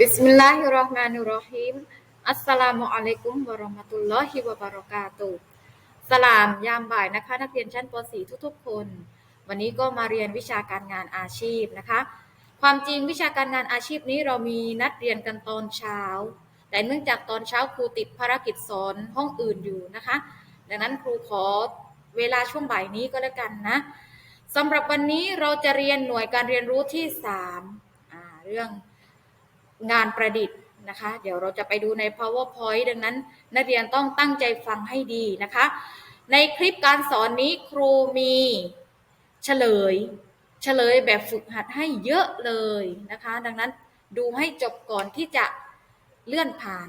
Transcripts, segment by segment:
บิสมิลลาฮิรเราะห์มานิรเราะฮีมอัสสลามุอะลัยกุมวะเราะห์มะตุลลอฮิวะบะเราะกาตุสลามยามบ่ายนะคะ นักเรียนชั้นป .4 ทุกๆ คน วันนี้ก็มาเรียนวิชาการงานอาชีพนะคะ ความจริงวิชาการงานอาชีพนี้เรามีนัดเรียนกันตอนเช้า แต่เนื่องจากตอนเช้าครูติดภารกิจสอนห้องอื่นอยู่นะคะ ดังนั้นครูขอเวลาช่วงบ่ายนี้ก็แล้วกันนะสำหรับวันนี้เราจะเรียนหน่วยการเรียนรู้ที่3อ่าเรื่อง งานประดิษฐ์นะคะ เดี๋ยวเราจะไปดูใน powerpoint ดังนั้น นักเรียนต้องตั้งใจฟังให้ดีนะคะ ในคลิปการสอนนี้ครูมีเฉลย เฉลยแบบฝึกหัดให้เยอะเลยนะคะ ดังนั้นดูให้จบก่อนที่จะเลื่อนผ่าน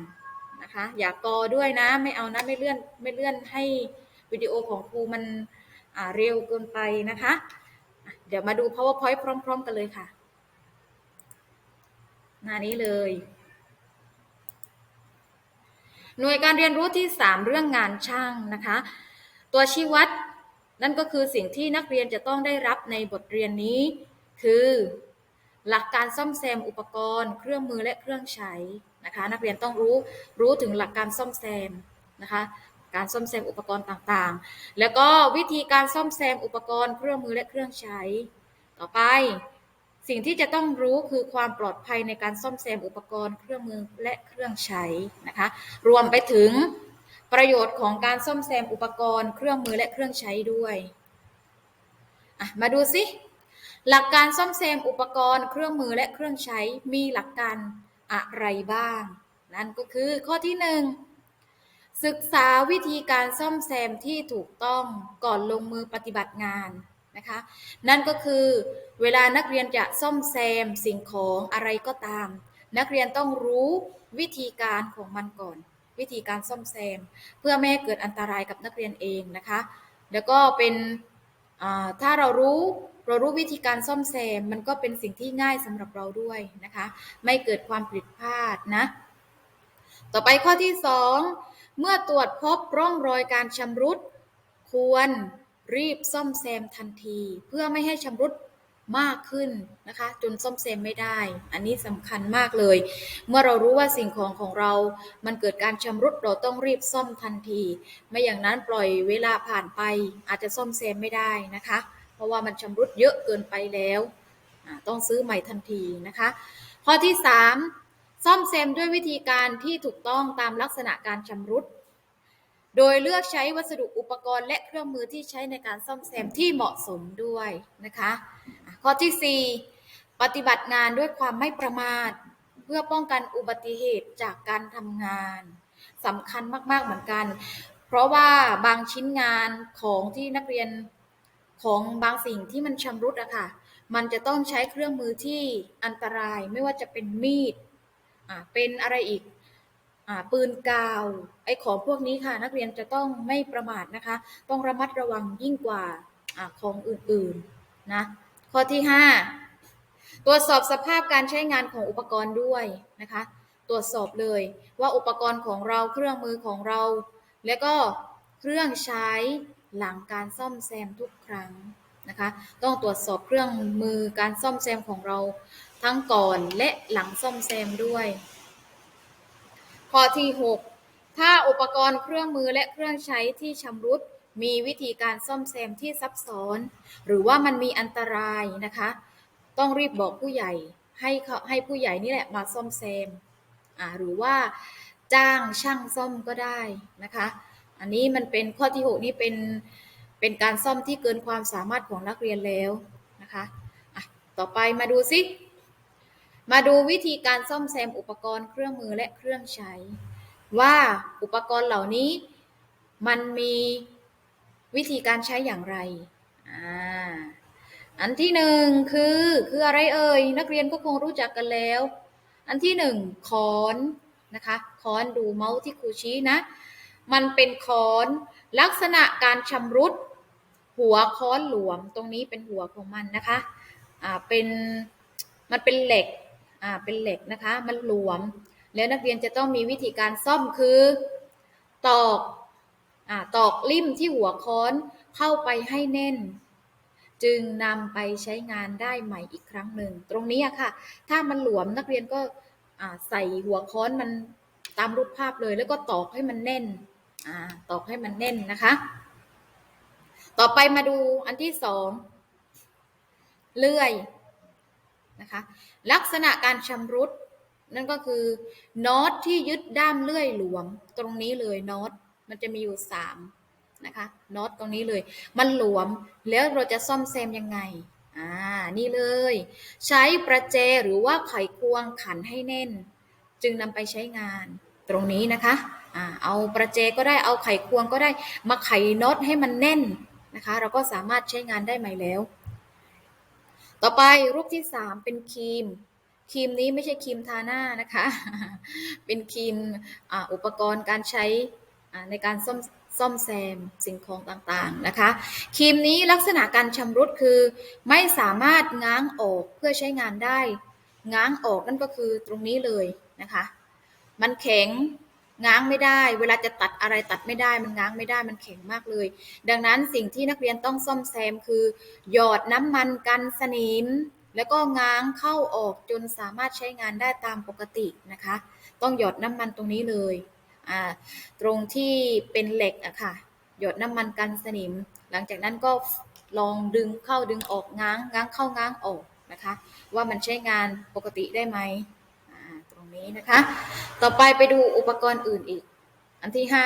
นะคะ อย่ากอด้วยนะ ไม่เอานะ ไม่เลื่อนไม่เลื่อนให้วิดีโอของครูมันเร็วเกินไปนะคะ เดี๋ยวมาดู powerpoint พร้อม ๆ กันเลยค่ะ หน้านี้เลย หน่วยการเรียนรู้ที่ 3 เรื่องงานช่างนะคะ ตัวชี้วัดนั่นก็คือสิ่งที่นักเรียนจะต้องได้รับในบทเรียนนี้ คือ หลักการซ่อมแซมอุปกรณ์ เครื่องมือและเครื่องใช้นะคะ นักเรียนต้องรู้รู้ถึงหลักการซ่อมแซมนะคะการซ่อมแซมอุปกรณ์ต่างๆ แล้วก็วิธีการซ่อมแซมอุปกรณ์เครื่องมือและเครื่องใช้ ต่อไป สิ่งที่จะต้องรู้คือความปลอดภัยในการซ่อมแซมอุปกรณ์เครื่องมือและเครื่องใช้นะคะ รวมไปถึงประโยชน์ของการซ่อมแซมอุปกรณ์เครื่องมือและเครื่องใช้ด้วยมาดูสิหลักการซ่อมแซมอุปกรณ์เครื่องมือและเครื่องใช้มีหลักการอะไรบ้าง นั่นก็คือข้อที่หนึ่งศึกษาวิธีการซ่อมแซมที่ถูกต้องก่อนลงมือปฏิบัติงาน นะคะ นั่นก็คือเวลานักเรียนจะซ่อมแซมสิ่งของอะไรก็ตาม นักเรียนต้องรู้วิธีการของมันก่อน วิธีการซ่อมแซม เพื่อไม่ให้เกิดอันตรายกับนักเรียนเองนะคะ แล้วก็เป็นถ้าเรารู้เรารู้วิธีการซ่อมแซมมันก็เป็นสิ่งที่ง่ายสำหรับเราด้วยนะคะ ไม่เกิดความผิดพลาดนะ ต่อไปข้อที่ 2 เมื่อตรวจพบร่องรอยการชำรุดควร รีบซ่อมแซมทันที เพื่อไม่ให้ชำรุดมากขึ้นนะคะ จนซ่อมแซมไม่ได้ อันนี้สำคัญมากเลย เมื่อเรารู้ว่าสิ่งของของเรา มันเกิดการชำรุดเราต้องรีบซ่อมทันที ไม่อย่างนั้นปล่อยเวลาผ่านไป อาจจะซ่อมแซมไม่ได้นะคะ เพราะว่ามันชำรุดเยอะเกินไปแล้ว ต้องซื้อใหม่ทันทีนะคะ ข้อที่ 3 ซ่อมแซมด้วยวิธีการที่ถูกต้องตามลักษณะการชำรุด โดยเลือกใช้วัสดุอุปกรณ์และเครื่องมือที่ใช้ในการซ่อมแซมที่เหมาะสมด้วยนะคะข้อที่ 4 ปฏิบัติงานด้วยความไม่ประมาท เพื่อป้องกันอุบัติเหตุจากการทำงานสำคัญมาก ๆ เหมือนกัน เพราะว่าบางชิ้นงานของที่นักเรียนของบางสิ่งที่มันชำรุดอะค่ะ มันจะต้องใช้เครื่องมือที่อันตรายไม่ว่าจะเป็นมีด เป็นอะไรอีก อ่าปืนกาวไอ้ของพวกนี้ค่ะ นักเรียนจะต้องไม่ประมาทนะคะ ต้องระมัดระวังยิ่งกว่าอของอื่นๆนะข้อที่ 5 ตรวจสอบสภาพการใช้งานของอุปกรณ์ด้วยนะคะ ตรวจสอบเลยว่าอุปกรณ์ของเราเครื่องมือของเรา และก็เครื่องใช้หลังการซ่อมแซมทุกครั้งนะคะ ต้องตรวจสอบเครื่องมือการซ่อมแซมของเราทั้งก่อนและหลังซ่อมแซมด้วย ข้อที่ 6 ถ้าอุปกรณ์เครื่องมือและเครื่องใช้ที่ชำรุด มีวิธีการซ่อมแซมที่ซับซ้อน หรือว่ามันมีอันตรายนะคะ ต้องรีบบอกผู้ใหญ่ให้เขาให้ผู้ใหญ่นี่แหละมาซ่อมแซมอ่าหรือว่าจ้างช่างซ่อมก็ได้นะคะ อันนี้มันเป็นข้อที่ 6 นี่เป็นเป็นการซ่อมที่เกินความสามารถของนักเรียนแล้วนะคะอะต่อไปมาดูสิ มาดูวิธีการซ่อมแซมอุปกรณ์เครื่องมือและเครื่องใช้ ว่าอุปกรณ์เหล่านี้มันมีวิธีการใช้อย่างไรอ่าอันที่หนึ่งคือคืออะไรเอ่ยนักเรียนก็คงรู้จักกันแล้ว อันที่หนึ่งค้อนนะคะค้อนดูเมาส์ที่ครูชี้นะ มันเป็นค้อนลักษณะการชำรุด หัวค้อนหลวมตรงนี้เป็นหัวของมันนะคะอ่าเป็นมันเป็นเหล็ก อ่าเป็นเหล็กนะคะ มันหลวม แล้วนักเรียนจะต้องมีวิธีการซ่อมคือ ตอกอ่าตอกลิ่มที่หัวค้อนเข้าไปให้แน่น จึงนำไปใช้งานได้ใหม่อีกครั้งหนึ่ง ตรงนี้ค่ะ ถ้ามันหลวมนักเรียนก็ใส่หัวค้อนมันตามรูปภาพเลย แล้วก็ตอกให้มันแน่นอตอกให้มันแน่นนะคะ ต่อไปมาดูอันที่สองเลื่อย นะคะลักษณะการชำรุดนั่นก็คือน็อตที่ยึดด้ามเลื่อยหลวม ตรงนี้เลยน็อตมันจะมีอยู่สามนะคะน็อตตรงนี้เลย มันหลวมแล้วเราจะซ่อมแซมยังไงอ่านี่เลย ใช้ประแจหรือว่าไขควงขันให้แน่น จึงนำไปใช้งานตรงนี้นะคะอ่าเอาประแจก็ได้เอาไขควงก็ได้มาไขน็อตให้มันแน่นนะคะ เราก็สามารถใช้งานได้ใหม่แล้ว ต่อไปรูปที่สามเป็นครีม ครีมนี้ไม่ใช่ครีมทาหน้านะคะ เป็นครีมอ,อุปกรณ์การใช้ในการซ่อมซ่อมแซมสิ่งของต่างๆนะคะครีมนี้ลักษณะการชำรุดคือ ไม่สามารถง้างออกเพื่อใช้งานได้ ง้างออกนั่นก็คือตรงนี้เลยนะคะ มันแข็ง ง้างไม่ได้ เวลาจะตัดอะไรตัดไม่ได้ มันง้างไม่ได้มันแข็งมากเลย ดังนั้นสิ่งที่นักเรียนต้องซ่อมแซมคือ หยอดน้ำมันกันสนิม แล้วก็ง้างเข้าออกจนสามารถใช้งานได้ตามปกตินะคะ ต้องหยอดน้ำมันตรงนี้เลยตรงที่เป็นเหล็กอะค่ะ หยดน้ำมันกันสนิม หลังจากนั้นก็ลองดึงเข้าดึงออกง้างง้างเข้าง้างออกนะคะ ว่ามันใช้งานปกติได้ไหม นี้นะคะ ต่อไปไปดูอุปกรณ์อื่นอีก อันที่ห้า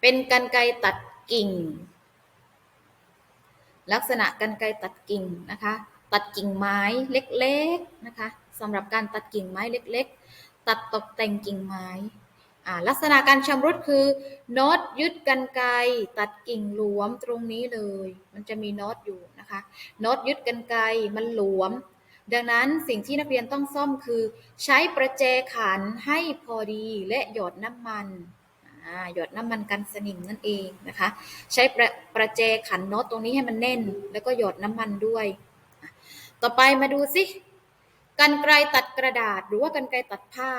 เป็นกันไกตัดกิ่ง ลักษณะกันไกตัดกิ่งนะคะ ตัดกิ่งไม้เล็กๆนะคะสำหรับการตัดกิ่งไม้เล็ก ๆ ตัดตกแต่งกิ่งไม้ลักษณะการชำรุดคือน็อตยึดกันไกตัดกิ่งหลวมตรงนี้เลย มันจะมีน็อตอยู่นะคะน็อตยึดกันไกมันหลวม ดังนั้นสิ่งที่นักเรียนต้องซ่อมคือ ใช้ประแจขันให้พอดีและหยดน้ำมันหยดน้ำมันกันสนิมนั่นเองนะคะ ใช้ประประแจขันน็อตตรงนี้ให้มันแน่น แล้วก็หยดน้ำมันด้วย ต่อไปมาดูสิกันไกรตัดกระดาษหรือว่ากันไกรตัดผ้า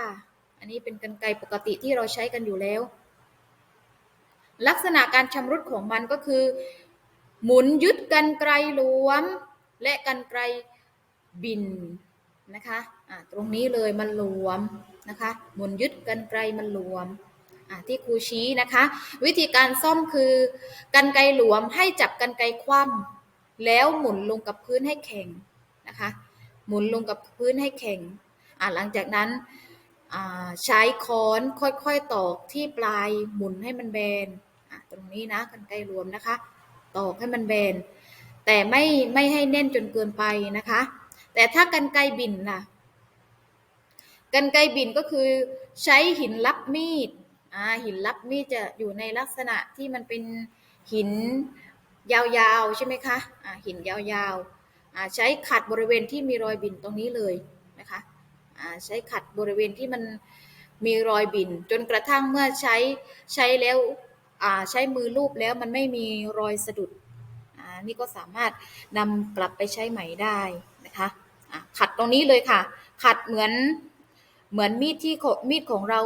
อันนี้เป็นกันไกรปกติที่เราใช้กันอยู่แล้ว ลักษณะการชำรุดของมันก็คือ หมุนยึดกันไกรหลวม และกันไกร บินนะคะะตรงนี้เลยมันหลวมนะคะหมุนยึดกันไกรมันหลวมที่ครูชี้นะคะ วิธีการซ่อมคือกันไกรหลวมให้จับกันไกรคว่ำแล้วหมุนลงกับพื้นให้แข็งนะคะหมุนลงกับพื้นให้แข็งหลังจากนั้นใช้ค้อนค่อยๆตอกที่ปลายหมุนให้มันแบนตรงนี้นะกันไกรวมนะคะ ตอกให้มันแบน แต่ไม่ไม่ให้แน่นจนเกินไปนะคะ แต่ถ้ากันไกบินล่ะ กันไกบินก็คือใช้หินรับมีดอ่าหินรับมีดจะอยู่ในลักษณะที่มันเป็นหินยาวๆใช่ไหมคะอ่าหินยาวๆอ่าใช้ขัดบริเวณที่มีรอยบินตรงนี้เลยนะคะอ่าใช้ขัดบริเวณที่มันมีรอยบิน จนกระทั่งเมื่อใช้ใช้แล้วอ่าใช้มือลูบแล้วมันไม่มีรอยสะดุดอ่านี่ก็สามารถนำกลับไปใช้ใหม่ได้นะคะ ขัดตรงนี้เลยค่ะ ขัดเหมือนเหมือนมีดที่มีดของเรา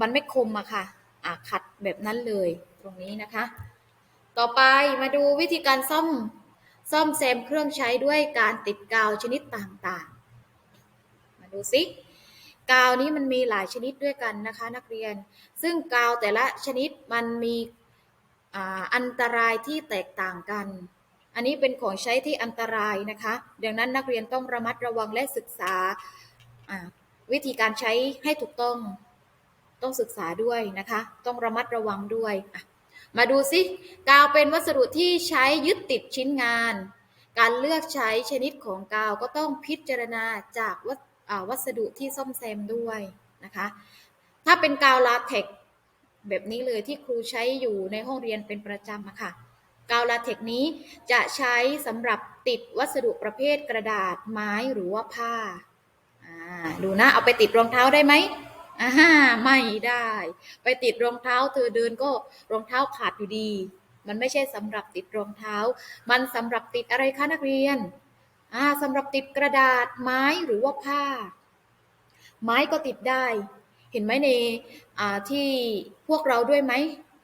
มันไม่คมอะค่ะอะขัดแบบนั้นเลยตรงนี้นะคะ ต่อไปมาดูวิธีการซ่อมซ่อมแซมเครื่องใช้ด้วยการติดกาวชนิดต่างๆ มาดูสิกาวนี้มันมีหลายชนิดด้วยกันนะคะนักเรียน ซึ่งกาวแต่ละชนิดมันมีออันตรายที่แตกต่างกัน อันนี้เป็นของใช้ที่อันตรายนะคะ ดังนั้นนักเรียนต้องระมัดระวังและศึกษาวิธีการใช้ให้ถูกต้องต้องศึกษาด้วยนะคะ ต้องระมัดระวังด้วยมาดูสิกาวเป็นวัสดุที่ใช้ยึดติดชิ้นงาน การเลือกใช้ชนิดของกาวก็ต้องพิจารณาจากวัสอ่าวัสดุที่ซ่อมแซมด้วยนะคะ ถ้าเป็นกาวลาเท็กแบบนี้เลยที่ครูใช้อยู่ในห้องเรียนเป็นประจำอะค่ะ กาวลาเท็กซ์นี้จะใช้สำหรับติดวัสดุประเภทกระดาษไม้หรือว่าผ้า ดูนะ เอาไปติดรองเท้าได้ไหมอ่าไม่ได้ ไปติดรองเท้าเธอเดินก็รองเท้าขาดอยู่ดี มันไม่ใช่สำหรับติดรองเท้า มันสำหรับติดอะไรคะนักเรียนอ่าสำหรับติดกระดาษไม้หรือว่าผ้า ไม้ก็ติดได้ เห็นไหมในอ่าที่พวกเราด้วยไหม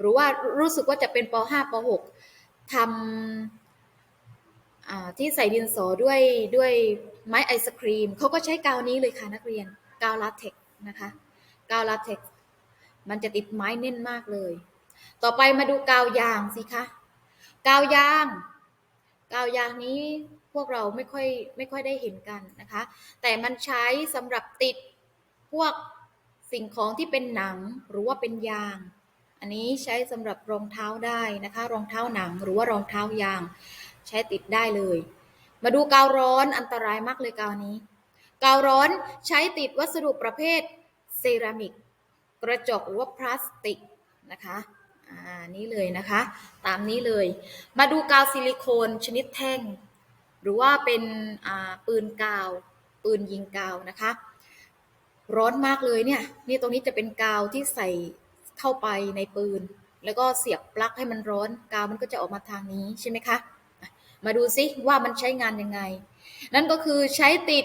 หรือว่ารู้สึกว่าจะเป็นป .5 ป .6 ทำที่ใส่ดินสอด้วยด้วยไม้ไอศครีมเขาก็ใช้กาวนี้เลยค่ะนักเรียนกาวลาเท็กนะคะกาวลาเท็กมันจะติดไม้แน่นมากเลย ต่อไปมาดูกาวยางสิคะกาวยางกาวยางนี้พวกเราไม่ค่อยไม่ค่อยได้เห็นกันนะคะ แต่มันใช้สำหรับติดพวกสิ่งของที่เป็นหนังหรือว่าเป็นยาง อันนี้ใช้สำหรับรองเท้าได้นะคะ รองเท้าหนังหรือว่ารองเท้ายาง ใช้ติดได้เลย มาดูกาวร้อนอันตรายมากเลยกาวนี้ กาวร้อนใช้ติดวัสดุประเภทเซรามิก กระจกหรือว่าพลาสติกนะคะอ่านี่เลยนะคะ ตามนี้เลย มาดูกาวซิลิโคนชนิดแท่ง หรือว่าเป็นปืนกาว ปืนยิงกาวนะคะ ร้อนมากเลยเนี่ยนี่ตรงนี้จะเป็นกาวที่ใส่ เข้าไปในปืน แล้วก็เสียบปลั๊กให้มันร้อน กาวมันก็จะออกมาทางนี้ใช่ไหมคะ มาดูซิว่ามันใช้งานยังไง นั่นก็คือใช้ติด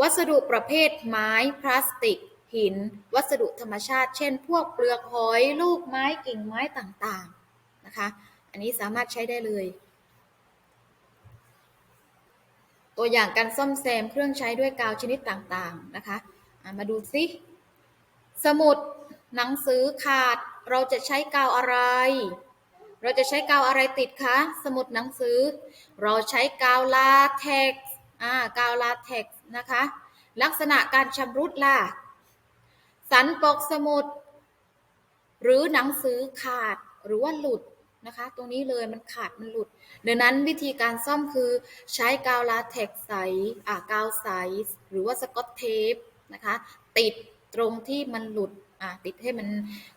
วัสดุประเภทไม้พลาสติก หิน วัสดุธรรมชาติ เช่น พวกเปลือกหอย ลูกไม้กิ่งไม้ต่างๆนะคะ อันนี้สามารถใช้ได้เลย ตัวอย่างการซ่อมแซมเครื่องใช้ด้วยกาวชนิดต่างๆนะคะ มาดูซิสมุด หนังสือขาดเราจะใช้กาวอะไร เราจะใช้กาวอะไรติดคะ สมุดหนังสือ เราใช้กาวลาเท็กซ์อ่ากาวลาเท็กซ์นะคะ ลักษณะการชำรุดล่ะ สันปกสมุด หรือหนังสือขาดหรือว่าหลุดนะคะ ตรงนี้เลยมันขาดมันหลุดดังนั้นวิธีการซ่อมคือใช้กาวลาเท็กซ์ใสอ่ากาวใส หรือว่าสกอตเทปนะคะ ติดตรงที่มันหลุด อ่าติดให้มัน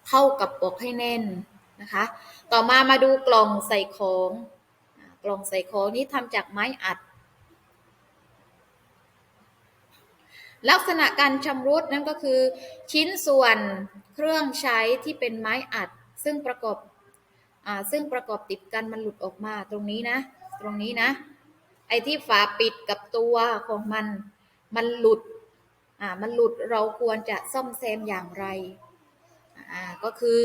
เข้ากับปกให้แน่นนะคะ ต่อมามาดูกล่องใส่ของกล่องใส่ของนี้ทำจากไม้อัด ลักษณะการชำรุดนั่นก็คือชิ้นส่วนเครื่องใช้ที่เป็นไม้อัด ซึ่งประกอบอซึ่งประกอบติดกันมันหลุดออกมาตรงนี้นะ ตรงนี้นะ ไอ้ที่ฝาปิดกับตัวของมันมันหลุด อ่ามันหลุดเราควรจะซ่อมแซมอย่างไรอ่าก็คือ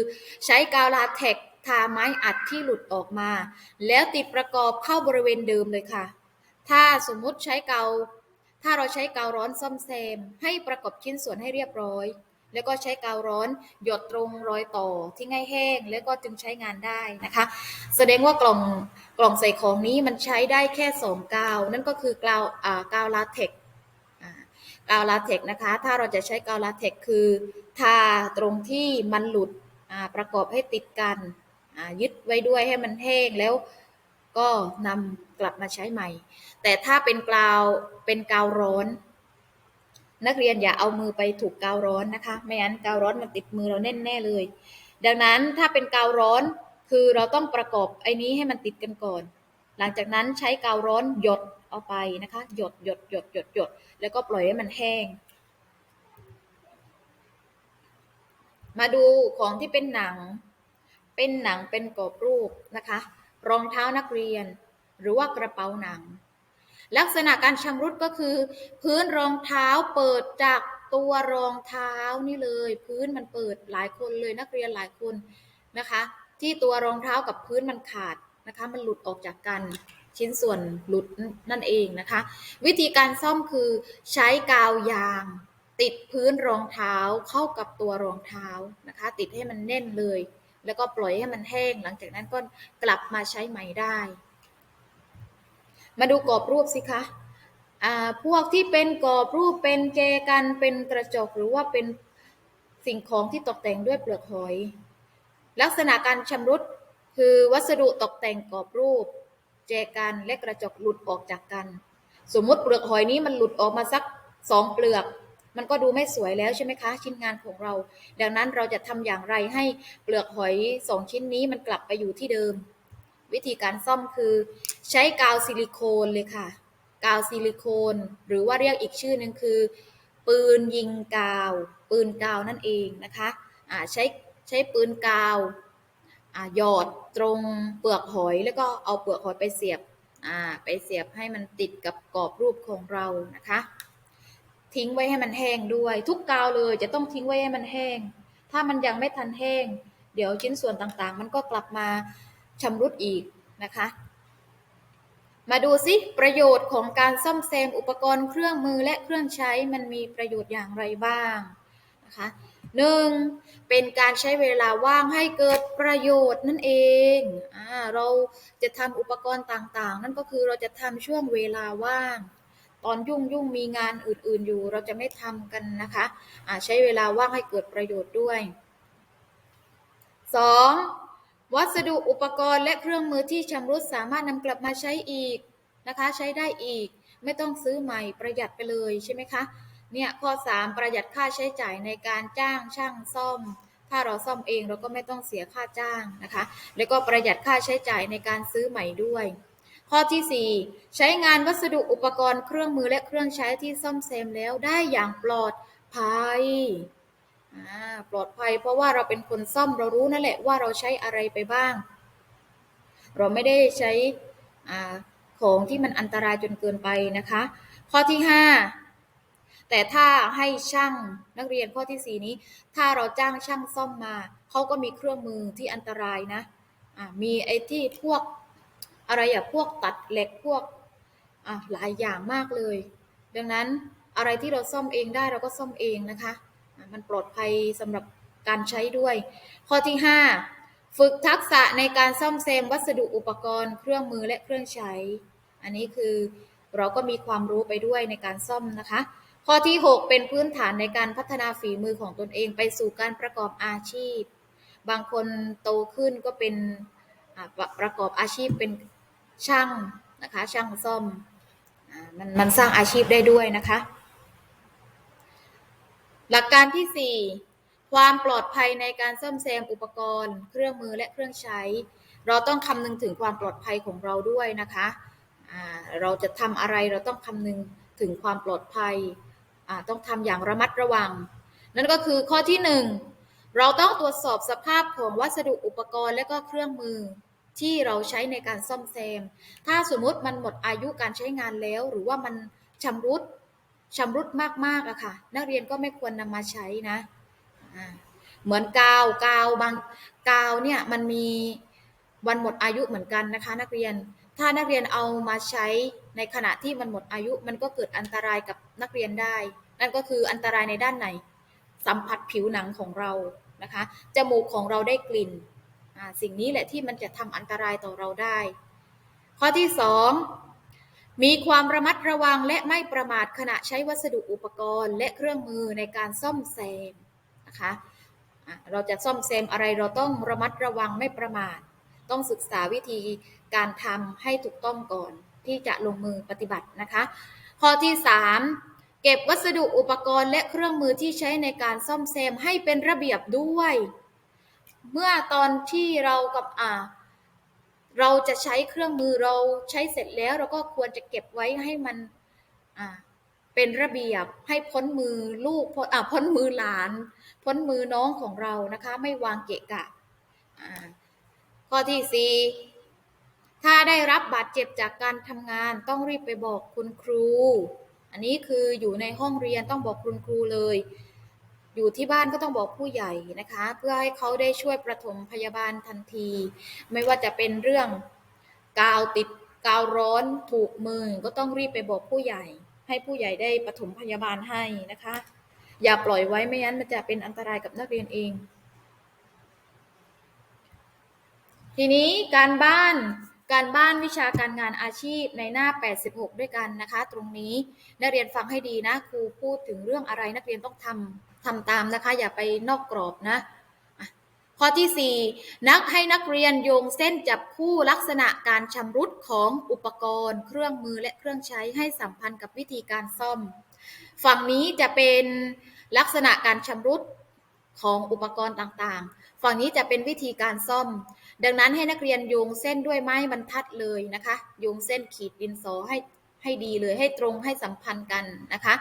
ใช้กาวลาเท็กทาไม้อัดที่หลุดออกมา แล้วติดประกอบเข้าบริเวณเดิมเลยค่ะ ถ้าสมมุติใช้กาวถ้าเราใช้กาวร้อนซ่อมแซม ให้ประกอบชิ้นส่วนให้เรียบร้อย แล้วก็ใช้กาวร้อนหยดตรงรอยต่อที่ง่ายแห้ง แล้วก็จึงใช้งานได้นะคะ แสดงว่ากล่องกล่องใส่ของนี้มันใช้ได้แค่สองกาว นั่นก็คือกาวอ่ากาวลาเท็ก กาวลาเท็กซ์นะคะ ถ้าเราจะใช้กาวลาเท็กซ์คือทาตรงที่มันหลุดประกอบให้ติดกันยึดไว้ด้วยให้มันแห้งแล้วก็นำกลับมาใช้ใหม่ แต่ถ้าเป็นกาวเป็นกาวร้อน นักเรียนอย่าเอามือไปถูกกาวร้อนนะคะ ไม่งั้นกาวร้อนมันติดมือเราแน่แน่เลย ดังนั้นถ้าเป็นกาวร้อนคือเราต้องประกอบไอ้นี้ให้มันติดกันก่อน หลังจากนั้นใช้กาวร้อนหยด เอาไปนะคะ หยดหยดหยดหยดหยดแล้วก็ปล่อยให้มันแห้ง มาดูของที่เป็นหนัง เป็นหนังเป็นกรอบรูปนะคะ รองเท้านักเรียน หรือว่ากระเป๋าหนัง ลักษณะการชำรุดก็คือ พื้นรองเท้าเปิดจากตัวรองเท้านี่เลย พื้นมันเปิดหลายคนเลยนักเรียนหลายคนนะคะ ที่ตัวรองเท้ากับพื้นมันขาดนะคะ มันหลุดออกจากกัน ชิ้นส่วนหลุดนั่นเองนะคะ วิธีการซ่อมคือใช้กาวยาง ติดพื้นรองเท้าเข้ากับตัวรองเท้านะคะ ติดให้มันแน่นเลย แล้วก็ปล่อยให้มันแห้ง หลังจากนั้นก็กลับมาใช้ใหม่ได้ มาดูกรอบรูปสิคะอ่าพวกที่เป็นกรอบรูปเป็นเจกันเป็นกระจกหรือว่าเป็นสิ่งของที่ตกแต่งด้วยเปลือกหอย ลักษณะการชำรุดคือวัสดุตกแต่งกรอบรูป เจกันและกระจกหลุดออกจากกัน สมมติเปลือกหอยนี้มันหลุดออกมาสักสองเปลือก มันก็ดูไม่สวยแล้วใช่ไหมคะ ชิ้นงานของเรา ดังนั้นเราจะทำอย่างไรให้เปลือกหอยสองชิ้นนี้มันกลับไปอยู่ที่เดิม วิธีการซ่อมคือใช้กาวซิลิโคนเลยค่ะ กาวซิลิโคน หรือว่าเรียกอีกชื่อหนึ่งคือ ปืนยิงกาว ปืนกาวนั่นเองนะคะใช้ใช้ปืนกาว หยอดตรงเปลือกหอยแล้วก็เอาเปลือกหอยไปเสียบไปเสียบให้มันติดกับกรอบรูปของเรานะคะ ทิ้งไว้ให้มันแห้งด้วย ทุกกาวเลยจะต้องทิ้งไว้ให้มันแห้ง ถ้ามันยังไม่ทันแห้ง เดี๋ยวชิ้นส่วนต่างๆ มันก็กลับมาชำรุดอีกนะคะ มาดูสิประโยชน์ของการซ่อมแซมอุปกรณ์เครื่องมือและเครื่องใช้มันมีประโยชน์อย่างไรบ้างนะคะ หนึ่งเป็นการใช้เวลาว่างให้เกิดประโยชน์นั่นเองอเราจะทำอุปกรณ์ต่างๆ นั่นก็คือเราจะทำช่วงเวลาว่าง ตอนยุ่งยุ่งๆมีงานอื่นๆอยู่ เราจะไม่ทำกันนะคะอ่าใช้เวลาว่างให้เกิดประโยชน์ด้วย 2. วัสดุอุปกรณ์และเครื่องมือที่ชำรุดสามารถนำกลับมาใช้อีกนะคะ ใช้ได้อีก ไม่ต้องซื้อใหม่ประหยัดไปเลยใช่ไหมคะ เนี่ยข้อ 3 ประหยัดค่าใช้จ่ายในการจ้างช่างซ่อม ถ้าเราซ่อมเองเราก็ไม่ต้องเสียค่าจ้างนะคะ แล้วก็ประหยัดค่าใช้จ่ายในการซื้อใหม่ด้วย ข้อที่ 4 ใช้งานวัสดุอุปกรณ์เครื่องมือและเครื่องใช้ที่ซ่อมแซมแล้วได้อย่างปลอดภัยปลอดภัย เพราะว่าเราเป็นคนซ่อมเรารู้นั่นแหละว่าเราใช้อะไรไปบ้าง เราไม่ได้ใช้อของที่มันอันตรายจนเกินไปนะคะ ข้อที่ 5 แต่ถ้าให้ช่างนักเรียนข้อที่ 4 นี้ ถ้าเราจ้างช่างซ่อมมา เขาก็มีเครื่องมือที่อันตรายนะอ่ามีไอ้ที่พวกอะไรอะพวกตัดเหล็กพวกหลายอย่างมากเลย ดังนั้นอะไรที่เราซ่อมเองได้เราก็ซ่อมเองนะคะะมันปลอดภัยสำหรับการใช้ด้วย ข้อที่ 5 ฝึกทักษะในการซ่อมแซมวัสดุอุปกรณ์ เครื่องมือและเครื่องใช้ อันนี้คือเราก็มีความรู้ไปด้วยในการซ่อมนะคะ ข้อที่ 6 เป็นพื้นฐานในการพัฒนาฝีมือของตนเองไปสู่การประกอบอาชีพ บางคนโตขึ้นก็เป็นประประกอบอาชีพเป็นช่างนะคะช่างซ่อมมันมันสร้างอาชีพได้ด้วยนะคะ หลักการที่ 4 ความปลอดภัยในการซ่อมแซมอุปกรณ์ เครื่องมือและเครื่องใช้ เราต้องคำนึงถึงความปลอดภัยของเราด้วยนะคะเราจะทำอะไรเราต้องคำนึงถึงความปลอดภัย ต้องทำอย่างระมัดระวัง นั่นก็คือข้อที่ 1 เราต้องตรวจสอบสภาพของวัสดุอุปกรณ์และก็เครื่องมือที่เราใช้ในการซ่อมแซม ถ้าสมมุติมันหมดอายุการใช้งานแล้ว หรือว่ามันชำรุดชำรุดมากๆอะค่ะ นักเรียนก็ไม่ควรนำมาใช้นะ เหมือนกาวกาวบางกาวเนี่ยมันมีวันหมดอายุเหมือนกันนะคะ นักเรียน ถ้านักเรียนเอามาใช้ ในขณะที่มันหมดอายุมันก็เกิดอันตรายกับนักเรียนได้ นั่นก็คืออันตรายในด้านไหน สัมผัสผิวหนังของเรานะคะจมูกของเราได้กลิ่น สิ่งนี้แหละที่มันจะทำอันตรายต่อเราได้ ข้อที่สองมีความระมัดระวังและไม่ประมาทขณะใช้วัสดุอุปกรณ์และเครื่องมือในการซ่อมแซมนะคะเราจะซ่อมแซมอะไรเราต้องระมัดระวังไม่ประมาท ต้องศึกษาวิธีการทำให้ถูกต้องก่อน ที่จะลงมือปฏิบัตินะคะ ข้อที่ 3 เก็บวัสดุอุปกรณ์และเครื่องมือที่ใช้ในการซ่อมแซมให้เป็นระเบียบด้วย เมื่อตอนที่เรากับอ่าเราจะใช้เครื่องมือเราใช้เสร็จแล้วเราก็ควรจะเก็บไว้ให้มันอ่าเป็นระเบียบให้พ้นมือลูกพ้นอ่าพ้นมือหลาน พ้นมือน้องของเรานะคะ ไม่วางเกะกะข้อที่สี่ ถ้าได้รับบาดเจ็บจากการทำงานต้องรีบไปบอกคุณครู อันนี้คืออยู่ในห้องเรียนต้องบอกคุณครูเลย อยู่ที่บ้านก็ต้องบอกผู้ใหญ่นะคะ เพื่อให้เขาได้ช่วยประถมพยาบาลทันที ไม่ว่าจะเป็นเรื่องกาวติดกาวร้อนถูกมือก็ต้องรีบไปบอกผู้ใหญ่ ให้ผู้ใหญ่ได้ปฐมพยาบาลให้นะคะ อย่าปล่อยไว้ไม่งั้นมันจะเป็นอันตรายกับนักเรียนเอง ทีนี้การบ้าน การบ้านวิชาการงานอาชีพในหน้า 86 ด้วยกันนะคะ ตรงนี้นักเรียนฟังให้ดีนะครูพูดถึงเรื่องอะไรนักเรียนต้องทำทำตามนะคะ อย่าไปนอกกรอบนะข้อที่ 4 นักให้นักเรียนโยงเส้นจับคู่ลักษณะการชำรุดของอุปกรณ์ เครื่องมือและเครื่องใช้ให้สัมพันธ์กับวิธีการซ่อม ฝั่งนี้จะเป็นลักษณะการชำรุดของอุปกรณ์ต่างๆ ฝั่งนี้จะเป็นวิธีการซ่อม ดังนั้นให้นักเรียนโยงเส้นด้วยไม้บรรทัดเลยนะคะโยงเส้นขีดดินสอให้ให้ดีเลยให้ตรงให้สัมพันธ์กันนะคะ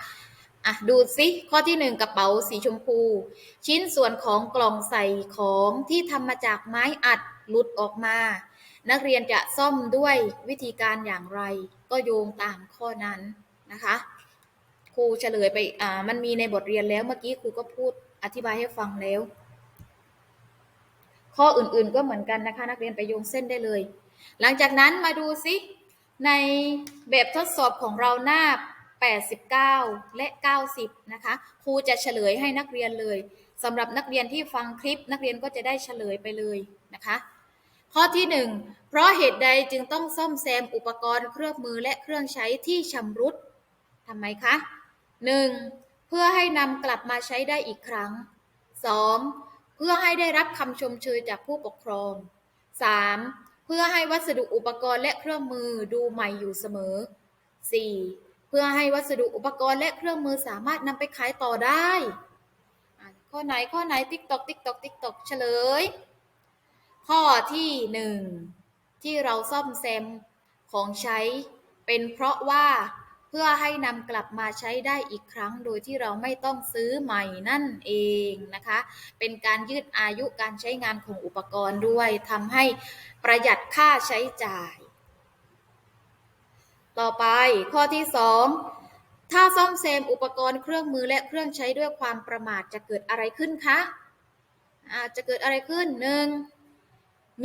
อะดูสิข้อที่หนึ่งกระเป๋าสีชมพู ชิ้นส่วนของกล่องใส่ของที่ทำมาจากไม้อัดหลุดออกมา นักเรียนจะซ่อมด้วยวิธีการอย่างไร ก็โยงตามข้อนั้นนะคะครูเฉลยไปอ่ามันมีในบทเรียนแล้วเมื่อกี้ครูก็พูดอธิบายให้ฟังแล้ว ข้ออื่นๆก็เหมือนกันนะคะ นักเรียนไปโยงเส้นได้เลย หลังจากนั้นมาดูซิในแบบทดสอบของเราหน้า 89 และ 90 นะคะ ครูจะเฉลยให้นักเรียนเลยสำหรับนักเรียนที่ฟังคลิป นักเรียนก็จะได้เฉลยไปเลยนะคะ ข้อที่ 1 เพราะเหตุใดจึงต้องซ่อมแซมอุปกรณ์เครื่องมือและเครื่องใช้ที่ชำรุดทำไมคะ 1. เพื่อให้นำกลับมาใช้ได้อีกครั้ง 2. เพื่อให้ได้รับคำชมเชยจากผู้ปกครอง 3. เพื่อให้วัสดุอุปกรณ์และเครื่องมือดูใหม่อยู่เสมอ 4. เพื่อให้วัสดุอุปกรณ์และเครื่องมือสามารถนำไปขายต่อได้ข้อไหนข้อไหนติ๊กตอกติ๊กตอกติ๊กตอกเฉลย ข้อที่หนึ่งที่เราซ่อมแซมของใช้เป็นเพราะว่า พื่อให้นำกลับมาใช้ได้อีกครั้ง โดยที่เราไม่ต้องซื้อใหม่นั่นเองนะคะ เป็นการยืดอายุการใช้งานของอุปกรณ์ด้วยทำให้ประหยัดค่าใช้จ่าย ต่อไปข้อที่สองถ้าซ่อมแซมอุปกรณ์เครื่องมือและเครื่องใช้ด้วยความประมาทจะเกิดอะไรขึ้นคะอาจะเกิดอะไรขึ้นหนึ่ง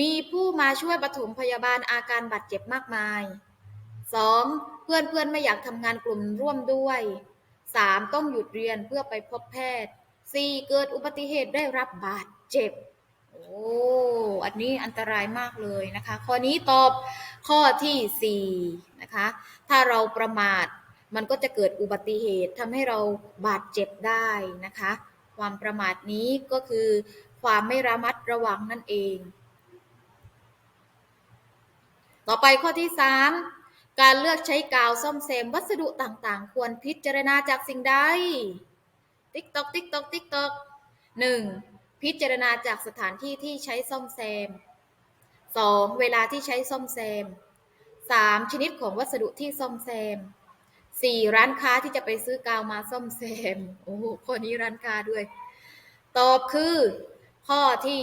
มีผู้มาช่วยปฐมพยาบาลอาการบาดเจ็บมากมาย 2. เพื่อนเพื่อนๆไม่อยากทำงานกลุ่มร่วมด้วย 3. ต้องหยุดเรียนเพื่อไปพบแพทย์ 4. เกิดอุบัติเหตุได้รับบาดเจ็บ โอ้ อันนี้อันตรายมากเลยนะคะ ข้อนี้ตอบข้อที่4นะคะ ถ้าเราประมาทมันก็จะเกิดอุบัติเหตุทำให้เราบาดเจ็บได้นะคะ ความประมาทนี้ก็คือความไม่ระมัดระวังนั่นเอง ต่อไปข้อที่3 การเลือกใช้กาวซ่อมแซมวัสดุต่างๆ ควรพิจารณาจากสิ่งใด ติ๊กตอกติ๊กตอกติ๊กตอกหนึ่งพิจารณาจากสถานที่ที่ใช้ซ่อมแซม 2. เวลาที่ใช้ซ่อมแซม 3. ชนิดของวัสดุที่ซ่อมแซม 4. ร้านค้าที่จะไปซื้อกาวมาซ่อมแซม โอ้โหข้อนี้ร้านค้าด้วย ตอบคือ ข้อที่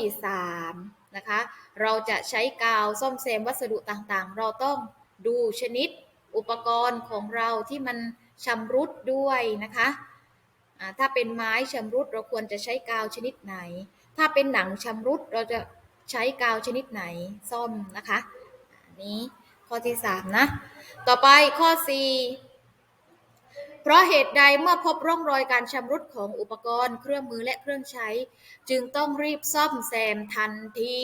3นะคะ เราจะใช้กาวซ่อมแซมวัสดุต่างๆ เราต้อง ดูชนิดอุปกรณ์ของเราที่มันชำรุดด้วยนะคะถ้าเป็นไม้ชำรุดเราควรจะใช้กาวชนิดไหน ถ้าเป็นหนังชำรุดเราจะใช้กาวชนิดไหนซ่อมนะคะนนี้ข้อที่ 3 นะ ต่อไปข้อ 4 เพราะเหตุใดเมื่อพบร่องรอยการชำรุดของอุปกรณ์ เครื่องมือและเครื่องใช้ จึงต้องรีบซ่อมแซมทันที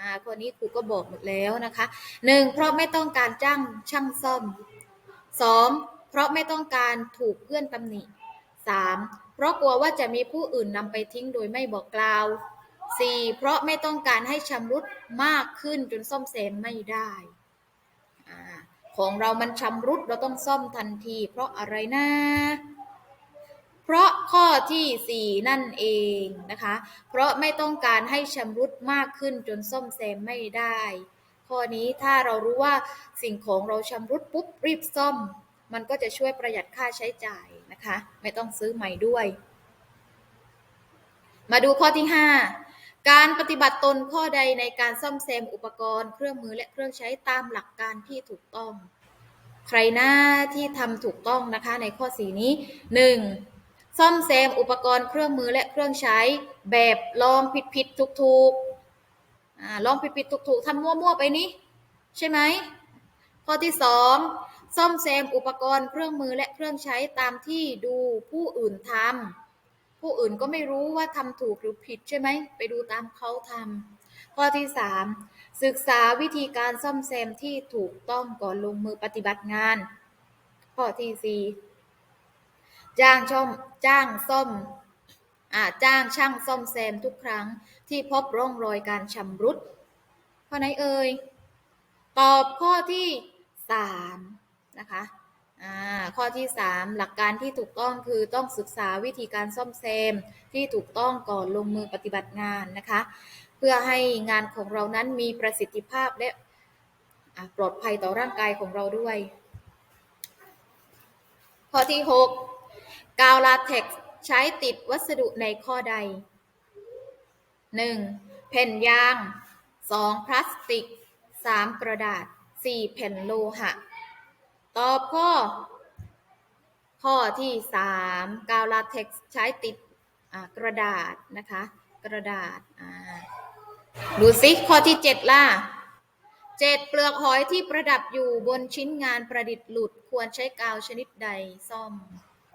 อ่าข้อนี้ครูก็บอกหมดแล้วนะคะหนึ่งเพราะไม่ต้องการจ้างช่างซ่อมสองเพราะไม่ต้องการถูกเพื่อนตำหนิสามเพราะกลัวว่าจะมีผู้อื่นนำไปทิ้งโดยไม่บอกกล่าวสี่เพราะไม่ต้องการให้ชำรุดมากขึ้นจนซ่อมแซมไม่ได้ของเรามันชำรุดเราต้องซ่อมทันที เพราะอะไรนะ เพราะข้อที่ 4 นั่นเองนะคะ เพราะไม่ต้องการให้ชำรุดมากขึ้นจนซ่อมแซมไม่ได้ ข้อนี้ถ้าเรารู้ว่าสิ่งของเราชำรุดปุ๊บรีบซ่อม มันก็จะช่วยประหยัดค่าใช้จ่ายนะคะ ไม่ต้องซื้อใหม่ด้วย มาดูข้อที่ 5 การปฏิบัติตนข้อใดในการซ่อมแซมอุปกรณ์ เครื่องมือและเครื่องใช้ตามหลักการที่ถูกต้อง ใครหน้าที่ทำถูกต้องนะคะในข้อ4นี้ 1. ซ่อมแซมอุปกรณ์เครื่องมือและเครื่องใช้ แบบลองผิดผิดถูกถูกลองผิดผิดถูกถูกทำมั่วๆไปนี้ใช่ไหมข้อที่2ซ่อมแซมอุปกรณ์เครื่องมือและเครื่องใช้ตามที่ดูผู้อื่นทำผู้อื่นก็ไม่รู้ว่าทำถูกหรือผิดใช่ไหมไปดูตามเขาทำข้อที่3ศึกษาวิธีการซ่อมแซมที่ถูกต้องก่อนลงมือปฏิบัติงาน ข้อที่4 จ้างช่อมจ้างซ่อมอ่าจ้างช่างซ่อมแซมทุกครั้งที่พบร่องรอยการชำรุดข้อไหนเอ่ย ตอบข้อที่3นะคะอ่าข้อที่ 3 หลักการที่ถูกต้องคือต้องศึกษาวิธีการซ่อมแซมที่ถูกต้องก่อนลงมือปฏิบัติงานนะคะ เพื่อให้งานของเรานั้นมีประสิทธิภาพและปลอดภัยต่อร่างกายของเราด้วย ข้อที่ 6 กาวลาเท็กซ์ใช้ติดวัสดุในข้อใด 1. แผ่นยาง 2. พลาสติก 3. กระดาษ 4. แผ่นโลหะ ตอบข้อ ข้อที่ 3 กาวลาเท็กซ์ใช้ติดกระดาษนะคะ กระดาษดูสิข้อที่ 7 ล่ะเจ็ดเปลือกหอยที่ประดับอยู่บนชิ้นงานประดิษฐ์หลุดควรใช้กาวชนิดใดซ่อม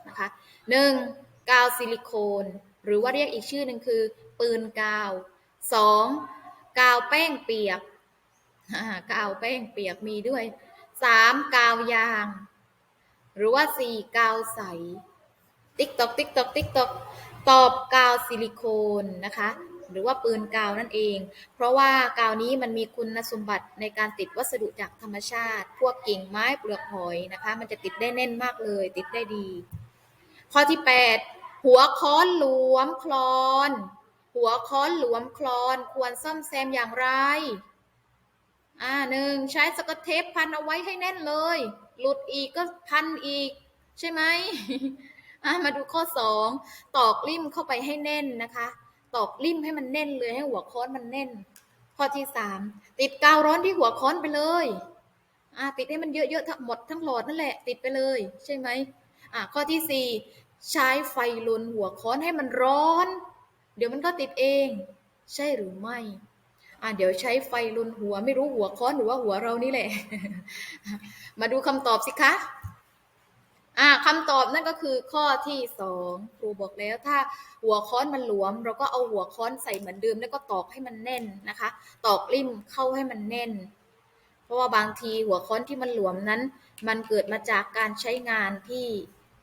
นะคะหนึ่งกาวซิลิโคน หรือว่าเรียกอีกชื่อหนึ่งคือ ปืนกาวสองกาวแป้งเปียกกาวแป้งเปียกมีด้วยสามกาวยาง หรือว่าสี่กาวใส ติ๊กตอกติ๊กตอกติ๊กตอกตอบกาวซิลิโคนนะคะ หรือว่าปืนกาวนั่นเอง เพราะว่ากาวนี้มันมีคุณสมบัติในการติดวัสดุจากธรรมชาติ พวกกิ่งไม้เปลือกหอยนะคะ มันจะติดได้แน่นมากเลย ติดได้ดี ข้อที่ 8 หัวค้อนหลวมคลอน หัวค้อนหลวมคลอนควรซ่อมแซมอย่างไร อ่าหนึ่งใช้สกอตเทปพันเอาไว้ให้แน่นเลย หลุดอีกก็พันอีก ใช่ไหมอะมาดูข้อ 2 ตอกลิ่มเข้าไปให้แน่นนะคะ ตอกลิ่มให้มันแน่นเลยให้หัวค้อนมันแน่น ข้อที่ 3 ติดกาวร้อนที่หัวค้อนไปเลยอะติดให้มันเยอะๆทั้งหมดทั้งหลอดนั่นแหละ ติดไปเลย ใช่ไหมอะข้อที่ 4 ใช้ไฟลนหัวค้อนให้มันร้อน เดี๋ยวมันก็ติดเอง ใช่หรือไม่อะเดี๋ยวใช้ไฟลนหัวไม่รู้หัวค้อนหรือว่าหัวเรานี่แหละ มาดูคำตอบสิคะอ่าคำตอบนั่นก็คือข้อที่สองครูบอกแล้วถ้าหัวค้อนมันหลวม เราก็เอาหัวค้อนใส่เหมือนเดิมแล้วก็ตอกให้มันแน่นนะคะ ตอกริมเข้าให้มันแน่น เพราะว่าบางทีหัวค้อนที่มันหลวมนั้น มันเกิดมาจากการใช้งานที่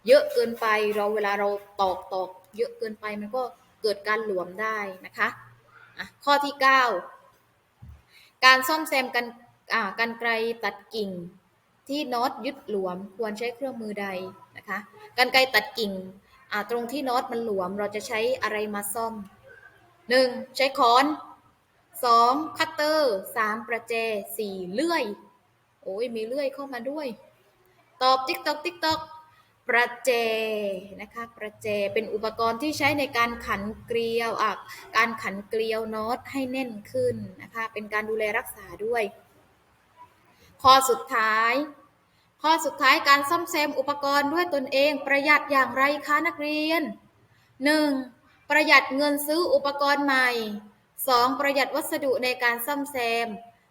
เยอะเกินไปเราเวลาเราตอกตอกเยอะเกินไปมันก็เกิดการหลวมได้นะคะะข้อที่เก้าการซ่อมแซมกันอ่ากันไกรตัดกิ่งที่น็อตยึดหลวมควรใช้เครื่องมือใดนะคะกันไกรตัดกิ่งตรงที่น็อตมันหลวมเราจะใช้อะไรมาซ่อม 1. ใช้ค้อน 2. คัตเตอร์ 3. ประแจ 4. เลื่อย โอ้ยมีเลื่อยเข้ามาด้วย ตอบติ๊กตอกติ๊กตอก ประแจนะคะประแจเป็นอุปกรณ์ที่ใช้ในการขันเกลียวอะการขันเกลียวน็อตให้แน่นขึ้นนะคะเป็นการดูแลรักษาด้วย ข้อสุดท้ายข้อสุดท้ายการซ่อมแซมอุปกรณ์ด้วยตนเองประหยัดอย่างไรคะนักเรียน 1. ประหยัดเงินซื้ออุปกรณ์ใหม่ 2. ประหยัดวัสดุในการซ่อมแซม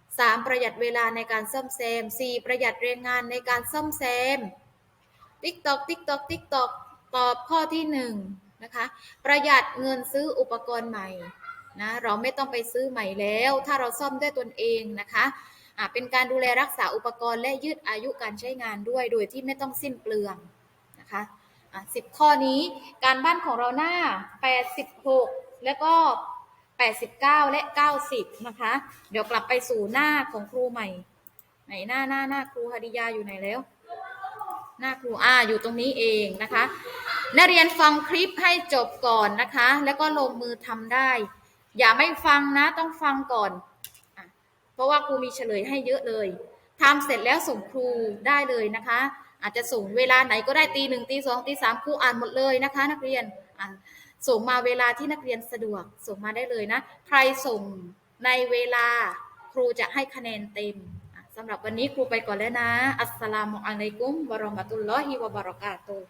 3. ประหยัดเวลาในการซ่อมแซม 4. ประหยัดแรงงานในการซ่อมแซม ติ๊กตอกติ๊กตอกติ๊กตอกตอบข้อที่1นงนะคะประหยัดเงินซื้ออุปกรณ์ใหม่นะเราไม่ต้องไปซื้อใหม่แล้ว ถ้าเราซ่อมด้วยตนเองนะคะะเป็นการดูแลรักษาอุปกรณ์และยืดอายุการใช้งานด้วยโดยที่ไม่ต้องสิ้นเปลืองนะคะอะสิบข้อนี้การบ้านของเราหน้า 86 แล้วก็ 89 และ 90 นะคะ เดี๋ยวกลับไปสู่หน้าของครูใหม่ ไหนหน้าหน้าหน้าครูฮาดิยาอยู่ไหนแล้ว น้าครูอ่าอยู่ตรงนี้เองนะคะนักเรียนฟังคลิปให้จบก่อนนะคะ แล้วก็ลงมือทำได้ อย่าไม่ฟังนะต้องฟังก่อน เพราะว่าครูมีเฉลยให้เยอะเลยทำเสร็จแล้วส่งครูได้เลยนะคะ อาจจะส่งเวลาไหนก็ได้ตีหนึ่งตีสองตีสามครูอ่านหมดเลยนะคะ นักเรียนส่งมาเวลาที่นักเรียนสะดวกส่งมาได้เลยนะ ใครส่งในเวลาครูจะให้คะแนนเต็ม สำหรับวันนี้ครูไปก่อนแล้วนะ อัสสลามุอะลัยกุมวะเราะมะตุลลอฮิวะบะเราะกาตุฮ์